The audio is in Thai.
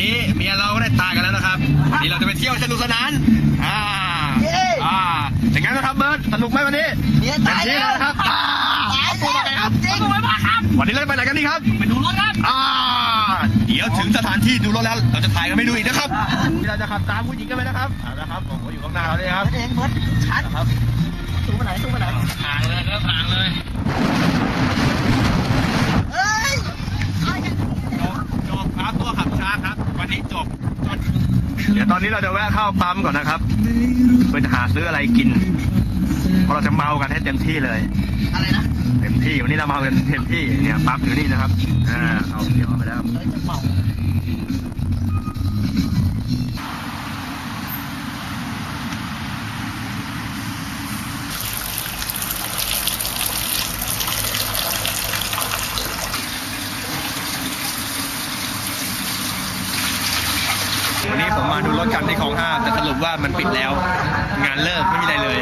นี้เมียเราก็ได้ตายกันแล้วนะครับวันนี้เราจะไปเที่ยวสนุกสนาน อ่า อ่าอย่างนั้นนะครับเบิร์ดสนุกไหมวันนี้เมียตายเต็มที่แล้วนะครับอ่าตายตัวมาไงครับจริงไม่มาครับ วันนี้เราจะไปไหนกันดีครับ ไปดูรถครับ อ่า เดี๋ยวถึงสถานที่ดูรถแล้ว เราจะถ่ายกันไม่ดูอีกนะครับนี่เราจะขับตามผู้หญิงกันไปนะครับเอาละครับผมก็อยู่ข้างหน้าเราเลยครับเองเบิร์ดชัดครับสูงไปไหนสูงไปไหนห่างเลยครับห่างเลย เฮ้ย จบจบครับตัวขับช้าครับ วันนี้จบ เดี๋ยวตอนนี้เราจะแวะเข้าปั๊มก่อนนะครับเพื่อจะหาซื้ออะไรกิน เพราะเราจะเมากันให้เต็มที่เลย อะไรนะ เต็มที่วันนี้เราเมากันเต็มที่เนี่ยปั๊มอยู่นี่นะครับ อ่าเอาเดี๋ยวเอาไปแล้ว เฮ้ยจะเมา วันนี้ผมมาดูรถกันที่คลองห้าแต่สรุปว่ามันปิดแล้ว งานเลิกไม่มีอะไรเลย